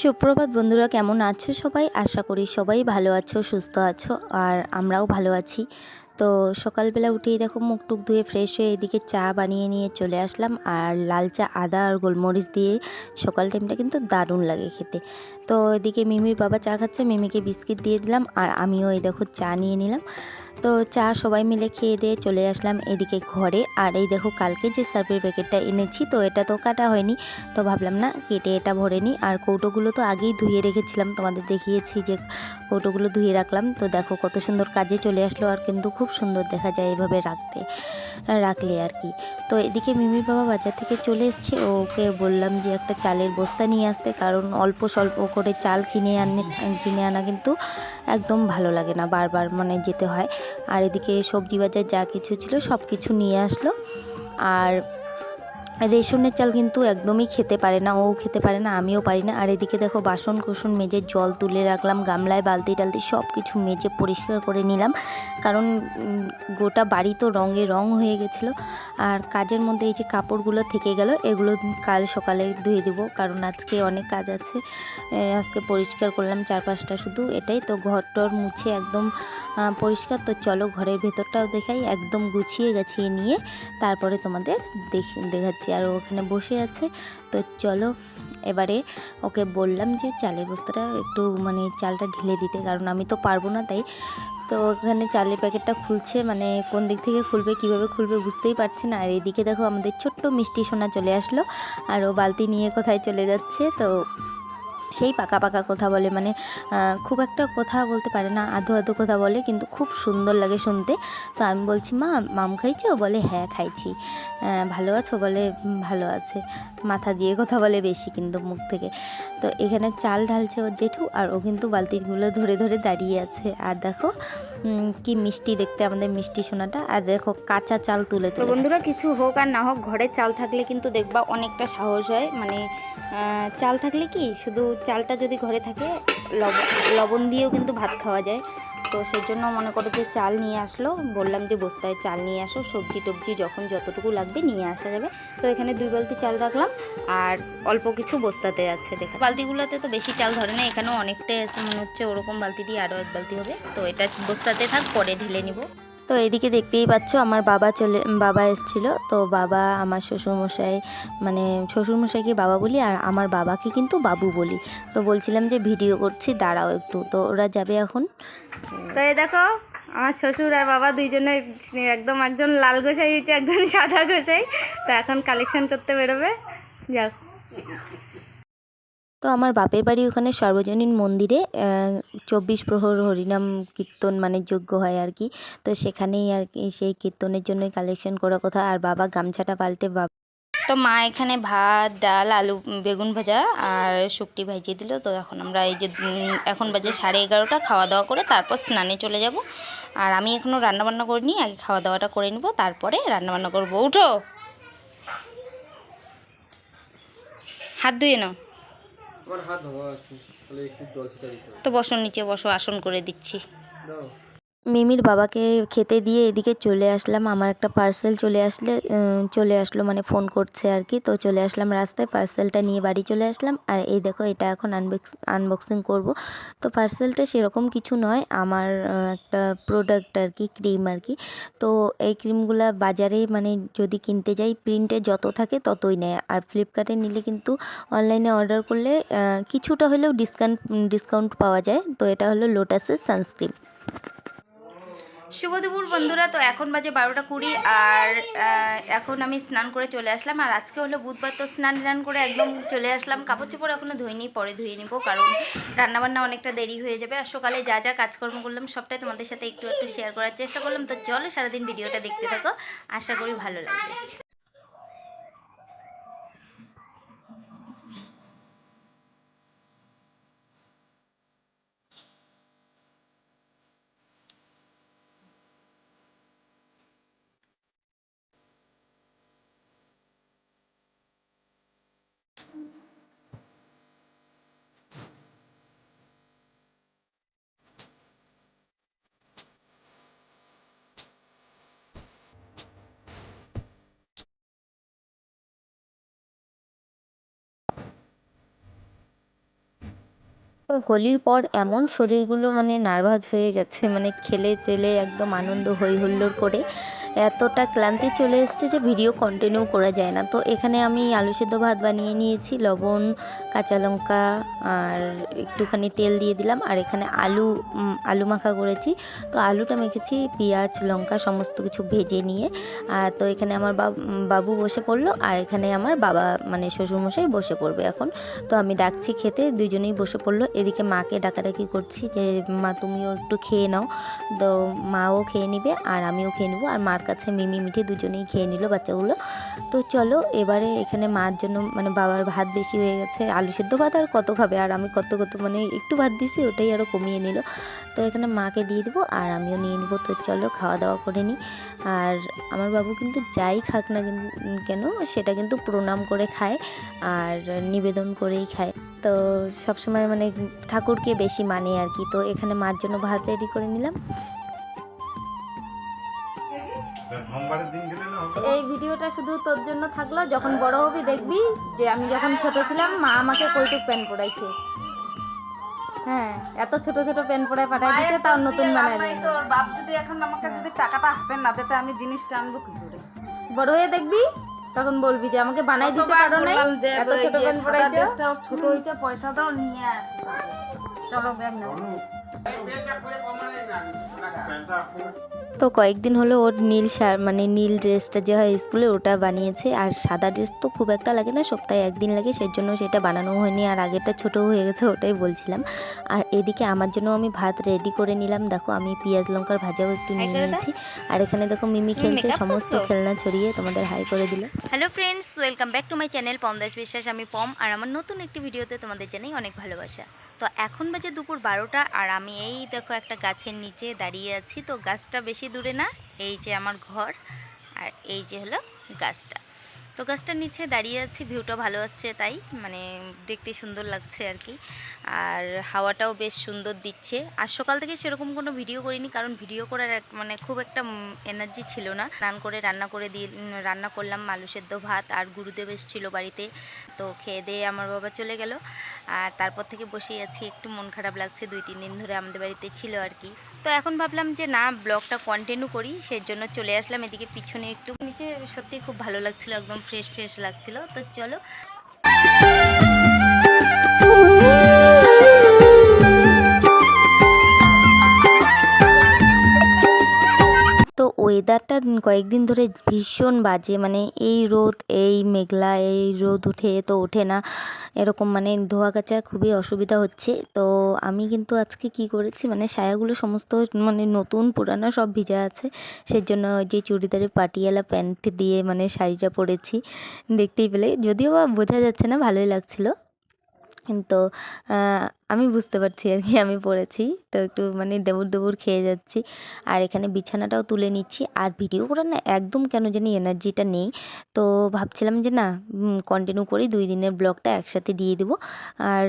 সুপ্রভাত বন্ধুরা, কেমন আছো সবাই? আশা করি সবাই ভালো আছো, সুস্থ আছো, আর আমরাও ভালো আছি। তো সকালবেলা উঠেই দেখো মুখ টুক ধুয়ে ফ্রেশ হয়ে এদিকে চা বানিয়ে নিয়ে চলে আসলাম। আর লাল চা, আদা আর গোলমরিচ দিয়ে সকাল টাইমটা কিন্তু দারুণ লাগে খেতে। তো এদিকে মিমির বাবা চা খাচ্ছে, মিমিকে বিস্কিট দিয়ে দিলাম আর আমিও এই দেখো চা নিয়ে নিলাম। তো চা সবাই মিলে খেয়ে দিয়ে চলে আসলাম এদিকে ঘরে। আর এই দেখো কালকে যে সার্ভের প্যাকেটটা এনেছি, তো এটা তো কাটা হয়নি, তো ভাবলাম না কেটে এটা ভরে নিই। আর কৌটোগুলো তো আগেই ধুয়ে রেখেছিলাম, তোমাদের দেখিয়েছি যে কৌটোগুলো ধুয়ে রাখলাম। তো দেখো কত সুন্দর কাজে চলে আসলো আর কিন্তু খুব সুন্দর দেখা যায় এইভাবে রাখতে, রাখলে আর কি। তো এদিকে মিমির বাবা বাজার থেকে চলে এসছে, ওকে বললাম যে একটা চালের বস্তা নিয়ে আসতে, কারণ অল্প স্বল্প করে চাল কিনে আনে, কিনে আনা কিন্তু একদম ভালো লাগে না, বারবার মানে যেতে হয়। আর এদিকে সবজি বাজার যা কিছু ছিল সব কিছু নিয়ে আসলো। আর রেশনের চাল কিন্তু একদমই খেতে পারে না, ও খেতে পারে না, আমিও পারি না। আর এদিকে দেখো বাসন কুসন মেজে জল তুলে রাখলাম, গামলায় বালতি টালতি সব কিছু মেজে পরিষ্কার করে নিলাম। কারণ গোটা বাড়ি তো রঙে রং হয়ে গেছিল। আর কাজের মধ্যে এই যে কাপড়গুলো থেকে গেল, এগুলো কাল সকালে ধুয়ে দেবো। কারণ আজকে অনেক কাজ আছে আজকে পরিষ্কার করলাম চারপাশটা শুধু এটাই। তো ঘর টর মুছে একদম পরিষ্কার। তো চলো ঘরের ভেতরটাও দেখাই, একদম গুছিয়ে গাছিয়ে নিয়ে তারপরে তোমাদের দেখ, দেখাচ্ছি। আর ও ওখানে বসে আছে। তো চলো, এবারে ওকে বললাম যে চালের বস্তাটা একটু মানে চালটা ঢেলে দিতে, কারণ আমি তো পারব না তাই। তো ওখানে চালের প্যাকেটটা খুলছে মানে কোন দিক থেকে খুলবে, কীভাবে খুলবে বুঝতেই পারছে না। আর এদিকে দেখো আমাদের ছোট্ট মিষ্টি সোনা চলে আসলো, আর ও বালতি নিয়ে কোথায় চলে যাচ্ছে, তো সেই পাকা পাকা কথা বলে মানে খুব একটা কথা বলতে পারে না আধো আধো কথা বলে কিন্তু খুব সুন্দর লাগে শুনতে। তো আমি বলছি মা মাম খাইছো? বলে হ্যাঁ খাইছি। ভালো আছো? বলে ভালো আছে। মাথা দিয়ে কথা বলে বেশি কিন্তু মুখ থেকে। তো এখানে চাল ঢালছে ওর জেঠু আর ও কিন্তু বালতিগুলো ধরে ধরে দাঁড়িয়ে আছে। আর দেখো কি মিষ্টি দেখতে আমাদের মিষ্টি সোনাটা। আর দেখো কাঁচা চাল তুলে তো বন্ধুরা কিছু হোক আর না হোক ঘরে চাল থাকলে কিন্তু দেখবা অনেকটা সাহস হয়। মানে চাল থাকলে কি শুধু চালটা যদি ঘরে থাকে লবণ লবণ দিয়েও কিন্তু ভাত খাওয়া যায়। তো সেই জন্য মনে করো যে চাল নিয়ে আসলো, বললাম যে বস্তায় চাল নিয়ে আসো, সবজি টবজি যখন যতটুকু লাগবে নিয়ে আসা যাবে। তো এখানে দুই বালতি চাল রাখলাম, আর অল্প কিছু বস্তাতে আছে দেখা। বালতিগুলোতে তো বেশি চাল ধরে না, এখানেও অনেকটাই আছে, মনে হচ্ছে ওরকম বালতি দিয়ে আরও এক বালতি হবে। তো এটা বস্তাতে থাক, পরে ঢেলে নিব। তো এদিকে দেখতেই পাচ্ছ আমার বাবা চলে বাবা এসছিল। তো বাবা আমার শ্বশুরমশাই মানে শ্বশুরমশাইকে বাবা বলি আর আমার বাবাকে কিন্তু বাবু বলি। তো বলছিলাম যে ভিডিও করছি দাঁড়াও একটু। তো ওরা যাবে এখন। তো এই দেখো আমার শ্বশুর আর বাবা দুইজনে একদম একজন লাল গোসাই হয়েছে একজন সাদা গোসাই। তো এখন কালেকশন করতে বেরোবে। যাক তো আমার বাপের বাড়ি ওখানে সর্বজনীন মন্দিরে চব্বিশ প্রহর হরিনাম কীর্তন মানে যোগ্য হয় আর কি। তো সেখানেই আর কি সেই কীর্তনের জন্যই কালেকশন করা কথা। আর বাবা গামছাটা পাল্টে বাবা তো মা এখানে ভাত ডাল আলু বেগুন ভাজা আর শুকটি ভাজিয়ে দিল। তো এখন আমরা এই যে এখন বাজে সাড়ে এগারোটা। খাওয়া দাওয়া করে তারপর স্নানে চলে যাব। আর আমি এখনও রান্নাবান্না করিনি আগে খাওয়া দাওয়াটা করে নিব তারপরে রান্নাবান্না করব। উঠো! হাত ধুয়ে নাও। আমার হাত ধোয়া আছে। তো বসো নিচে বসো আসন করে দিচ্ছি। মিমির বাবাকে খেতে দিয়ে এদিকে চলে আসলাম। আমার একটা পার্সেল চলে আসলে চলে আসলো মানে ফোন করছে আর কি। তো চলে আসলাম রাস্তায় পার্সেলটা নিয়ে বাড়ি চলে আসলাম। আর এই দেখো, এটা এখন আনবক্স আনবক্সিং করব। তো পার্সেলটা সেরকম কিছু নয়, আমার একটা প্রোডাক্ট আর কি ক্রিম আর কি। তো এই ক্রিমগুলা বাজারে মানে যদি কিনতে যাই প্রিন্টে যত থাকে ততই নেয়। আর ফ্লিপকার্টে নিলে কিন্তু অনলাইনে অর্ডার করলে কিছুটা হলেও ডিসকাউন্ট ডিসকাউন্ট পাওয়া যায়। তো এটা হলো লোটাসের সানস্ক্রিন শুভ বন্ধুরা, তো এখন বাজে বারোটা কুড়ি আর এখন আমি স্নান করে চলে আসলাম। আর আজকে হলো বুধবার, তো স্নান টান করে একদম চলে আসলাম। কাপড় চোপড় এখনও নিই পরে ধুয়ে নিব, কারণ রান্নাবান্না অনেকটা দেরি হয়ে যাবে। আর সকালে যা যা কাজকর্ম করলাম, সবটাই তোমাদের সাথে একটু একটু শেয়ার করার চেষ্টা করলাম। তো চলো সারাদিন ভিডিওটা দেখতে থাকো। আশা করি ভালো লাগবে। হোলির পর এমন শরীরগুলো মানে নার্ভাস হয়ে গেছে মানে খেলে টেলে একদম আনন্দ হই হুল্লোড় করে। এতটা ক্লান্তি চলে এসছে যে ভিডিও কন্টিনিউ করা যায় না। তো এখানে আমি আলু সেদ্ধ ভাত বানিয়ে নিয়েছি, লবণ, কাঁচা লঙ্কা, আর একটুখানি তেল দিয়ে দিলাম। আর এখানে আলু আলু মাখা করেছি। তো আলুটা মেখেছি, পেঁয়াজ, লঙ্কা, সমস্ত কিছু ভেজে নিয়ে। আর তো এখানে আমার বাব- বসে পড়ল, আর এখানে আমার বাবা মানে শ্বশুরমশাই বসে পড়বে এখন। তো আমি ডাকছি খেতে দুজনেই বসে পড়ল। এদিকে মাকে ডাকাডাকি করছি যে, মা, তুমিও একটু খেয়ে নাও। তো মাও খেয়ে নিবে, আর আমিও খেয়ে নেব। আর মার কাছে মিমি মিঠি দুজনেই খেয়ে নিল বাচ্চাগুলো। তো চলো, এবারে এখানে মার জন্য মানে বাবার ভাত বেশি হয়ে গেছে, আলু সেদ্ধ ভাত আর কত খাবে? আর আমি কত কত মানে একটু ভাত দিছি, ওটাই আরও কমিয়ে নিল। তো এখানে মাকে দিয়ে দেবো আর আমিও নিয়ে নেব। তো চলো, খাওয়া দাওয়া করে নিই। আর আমার বাবু কিন্তু যাই খাক না কিন- কেন, সেটা কিন্তু প্রণাম করে খায় আর নিবেদন করেই খায়। তো সবসময় মানে ঠাকুরকে বেশি মানে আর কি। তো এখানে মার জন্য ভাত রেডি করে নিলাম। এই ভিডিওটা শুধু তোর জন্য থাকল। যখন বড় হবি দেখবি যে আমি যখন ছোট ছিলাম মা আমাকে কইটুক প্যান্ট পরাইছে হ্যাঁ এত ছোট ছোট প্যান্ট পরায় পাঠাই দিছে তাও নতুন বানায় দেয় তোর। বাপ যদি এখন আমাকে যদি টাকাটা হাতে না দিতে আমি জিনিসটা আনব কি করে? বড় হয়ে দেখবি তখন বলবি যে আমাকে বানাই দিতে পারো নাই। এত ছোট প্যান্ট পরাইছো ছোট হয়েছে পয়সা দাও নিয়ে আসি। চলো ব্যাগ নাও। তো কয়েকদিন হলো ওর নীল শার্ট মানে নীল ড্রেসটা যে হয় স্কুলে ওটা বানিয়েছে আর সাদা ড্রেস তো খুব একটা লাগে না সপ্তাহে একদিন লাগে সেই জন্য সেটা বানানো হয়নি আর আগেরটা ছোট হয়ে গেছে ওটাই বলছিলাম। আর এদিকে আমার জন্য আমি ভাত রেডি করে নিলাম দেখো আমি পেঁয়াজ লঙ্কার ভাজাও একটু নিয়ে নিয়েছি। আর এখানে দেখো মিমি খেলছে সমস্ত খেলনা ছড়িয়ে তোমাদের হাই করে দিল। Hello friends welcome back to my channel Pom Das Biswas আমি পম আর আমার নতুন একটি ভিডিওতে তোমাদের জানাই অনেক ভালোবাসা। তো এখন বাজে দুপুর বারোটা আর আমি এই দেখো একটা গাছের নিচে দাঁড়িয়ে আছি। তো গাছটা বেশি দূরে না এই যে আমার ঘর আর এই যে হলো গাছটা। তো গাছটার নিচে দাঁড়িয়ে আছি ভিউটা ভালো আসছে তাই মানে দেখতে সুন্দর লাগছে আর কি। আর হাওয়াটাও বেশ সুন্দর দিচ্ছে। আর সকাল থেকে সেরকম কোনো ভিডিও করিনি, কারণ ভিডিও করার মানে খুব একটা এনার্জি ছিল না। স্নান করে, রান্না করে দিয়ে রান্না করলাম, আলু সেদ্ধ ভাত আর গুরুদেব এসেছিল বাড়িতে। তো খেয়ে দিয়ে আমার বাবা চলে গেল। আর তারপর থেকে বসেই আছি, একটু মন খারাপ লাগছে, দুই, তিন দিন ধরে আমাদের বাড়িতে ছিল আর কি। তো এখন ভাবলাম যে না ব্লগটা কন্টিনিউ করি, সেই জন্য চলে আসলাম, এদিকে পিছনে একটু। নিচে সত্যি খুব ভালো লাগছিল, একদম ফ্রেশ ফ্রেশ লাগছিল তো চলো। ওয়েদারটা কয়েকদিন ধরে ভীষণ বাজে। মানে এই রোদ, এই মেঘলা, এই রোদ উঠে তো ওঠে না। এরকম মানে ধোয়া কাচা খুবই অসুবিধা হচ্ছে। তো আমি কিন্তু আজকে কি করেছি মানে সায়াগুলো সমস্ত মানে নতুন, পুরানো সব ভিজা আছে। সেজন্য ওই যে চুড়িদারের পাটিয়ালা প্যান্ট দিয়ে মানে শাড়িটা পরেছি। দেখতেই পেলে। যদিও বা বোঝা যাচ্ছে না, ভালোই লাগছিল। আহ, আমি বুঝতে পারছি আর কি আমি পড়েছি। তো একটু মানে দেবুর দেবুর খেয়ে যাচ্ছি। আর এখানে বিছানাটাও তুলে নিচ্ছি। আর ভিডিও করার না একদম কেন জানি এনার্জিটা নেই। তো ভাবছিলাম যে না কন্টিনিউ করি দুই দিনের ব্লগটা একসাথে দিয়ে দেবো। আর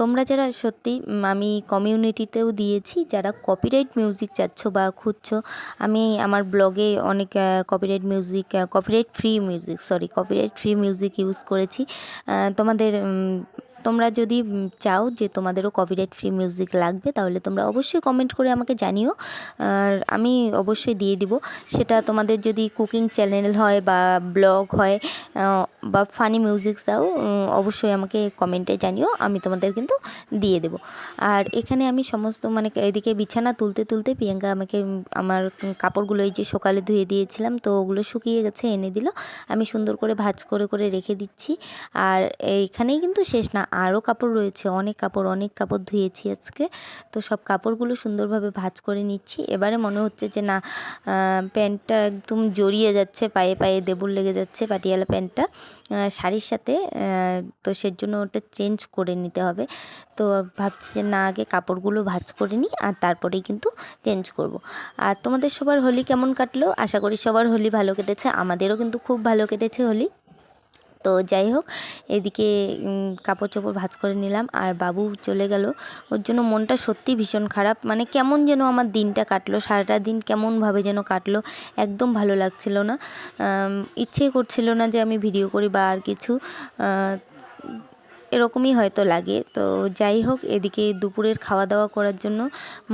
তোমরা যারা সত্যি আমি কমিউনিটিতেও দিয়েছি যারা কপিরাইট মিউজিক চাচ্ছ বা খুঁজছো আমি আমার ব্লগে অনেক copyright music copyright free music sorry copyright free music use করেছি। তোমাদের তোমরা যদি চাও যে তোমাদেরও কপিরাইট ফ্রি মিউজিক লাগবে, তাহলে তোমরা অবশ্যই কমেন্ট করে আমাকে জানিও। আর আমি অবশ্যই দিয়ে দিব। সেটা তোমাদের যদি কুকিং চ্যানেল হয় বা ব্লগ হয় বা ফানি মিউজিক চাও অবশ্যই আমাকে কমেন্টে জানিও। আমি তোমাদের কিন্তু দিয়ে দেব। আর এখানে আমি সমস্ত মানে এদিকে বিছানা তুলতে তুলতে প্রিয়াঙ্কা আমাকে আমার কাপড়গুলো এই যে সকালে ধুয়ে দিয়েছিলাম, তো ওগুলো শুকিয়ে গেছে, এনে দিল। আমি সুন্দর করে ভাজ করে করে রেখে দিচ্ছি। আর এইখানেই কিন্তু শেষ না। আরও কাপড় রয়েছে, অনেক কাপড় অনেক কাপড় ধুয়েছি আজকে। তো সব কাপড়গুলো সুন্দরভাবে ভাজ করে নিচ্ছি। এবারে মনে হচ্ছে যে না প্যান্টটা একদম জড়িয়ে যাচ্ছে, পায়ে পায়ে দেবুর লেগে যাচ্ছে পাটিয়ালা প্যান্টটা। শাড়ির সাথে তো সের জন্য ওটা চেঞ্জ করে নিতে হবে। তো ভাবছি যে না, আগে কাপড়গুলো ভাজ করে নিই আর তারপরেই কিন্তু চেঞ্জ করব। আর তোমাদের সবার হোলি কেমন কাটলো? আশা করি সবার হোলি ভালো কেটেছে। আমাদেরও কিন্তু খুব ভালো কেটেছে হোলি। তো যাই হোক এদিকে কাপড় চোপড় ভাঁজ করে নিলাম আর বাবু চলে গেল। ওর জন্য মনটা সত্যি ভীষণ খারাপ। মানে কেমন যেন আমার দিনটা কাটলো সারাটা দিন কেমনভাবে যেন কাটলো একদম ভালো লাগছিল না। আম, ইচ্ছেই করছিল না যে আমি ভিডিও করি বা আর কিছু। এরকমই হয়তো লাগে। তো যাই হোক এদিকে দুপুরের খাওয়া দাওয়া করার জন্য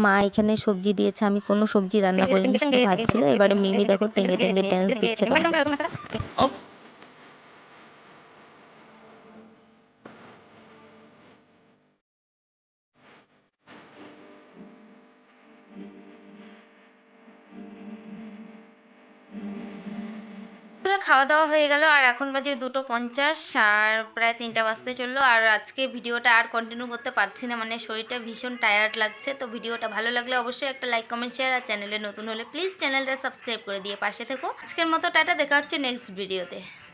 মা এখানে সবজি দিয়েছে। আমি কোনো সবজি রান্না করিনি শুধু ভাত ছিল এবারে মিমি দেখো তেঙ্গে তেঙ্গে ড্যান্স দিচ্ছে। খাওয়া দাওয়া হয়ে গেল, আর এখন বাজে দুটো পঞ্চাশ, আর প্রায় তিনটা বাজতে চলল, আর আজকে ভিডিওটা আর কন্টিনিউ করতে পারছি না মানে শরীরটা ভীষণ টায়ার্ড লাগছে, তো ভিডিওটা ভালো লাগলে অবশ্যই একটা লাইক কমেন্ট শেয়ার আর চ্যানেলে নতুন হলে প্লিজ চ্যানেলটা সাবস্ক্রাইব করে দিয়ে পাশে থেকো। আজকের মতো টাটা, দেখা হচ্ছে নেক্সট ভিডিওতে